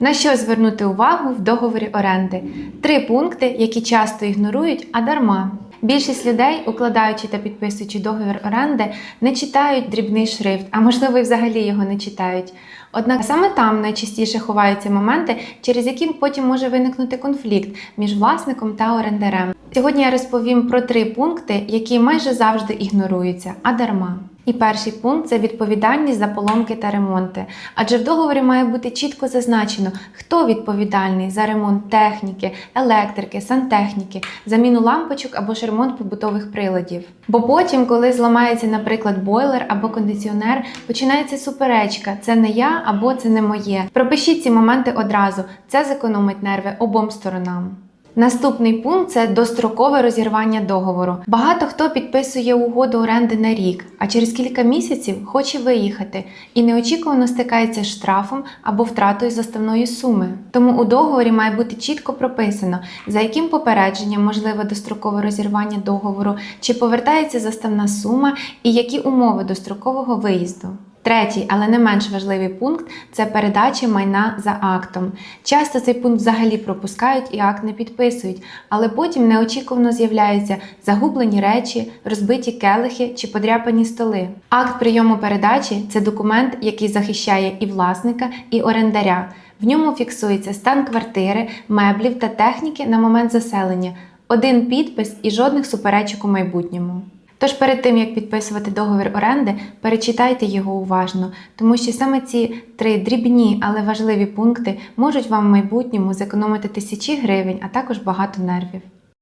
На що звернути увагу в договорі оренди? Три пункти, які часто ігнорують, а дарма. Більшість людей, укладаючи та підписуючи договір оренди, не читають дрібний шрифт, а можливо, і взагалі його не читають. Однак саме там найчастіше ховаються моменти, через які потім може виникнути конфлікт між власником та орендарем. Сьогодні я розповім про три пункти, які майже завжди ігноруються, а дарма. І перший пункт це відповідальність за поломки та ремонти. Адже в договорі має бути чітко зазначено, хто відповідальний за ремонт техніки, електрики, сантехніки, заміну лампочок або ж ремонт побутових приладів. Бо потім, коли зламається, наприклад, бойлер або кондиціонер, починається суперечка: це не я або це не моє. Пропишіть ці моменти одразу. Це зекономить нерви обом сторонам. Наступний пункт це дострокове розірвання договору. Багато хто підписує угоду оренди на рік, а через кілька місяців хоче виїхати і неочікувано стикається з штрафом або втратою заставної суми. Тому у договорі має бути чітко прописано, за яким попередженням можливе дострокове розірвання договору, чи повертається заставна сума і які умови дострокового виїзду. Третій, але не менш важливий пункт це передача майна за актом. Часто цей пункт взагалі пропускають і акт не підписують, але потім неочікувано з'являються загублені речі, розбиті келихи чи подряпані столи. Акт прийому передачі це документ, який захищає і власника, і орендаря. В ньому фіксується стан квартири, меблів та техніки на момент заселення, один підпис і жодних суперечок у майбутньому. Тож перед тим як підписувати договір оренди, перечитайте його уважно, тому що саме ці три дрібні, але важливі пункти можуть вам в майбутньому зекономити тисячі гривень, а також багато нервів.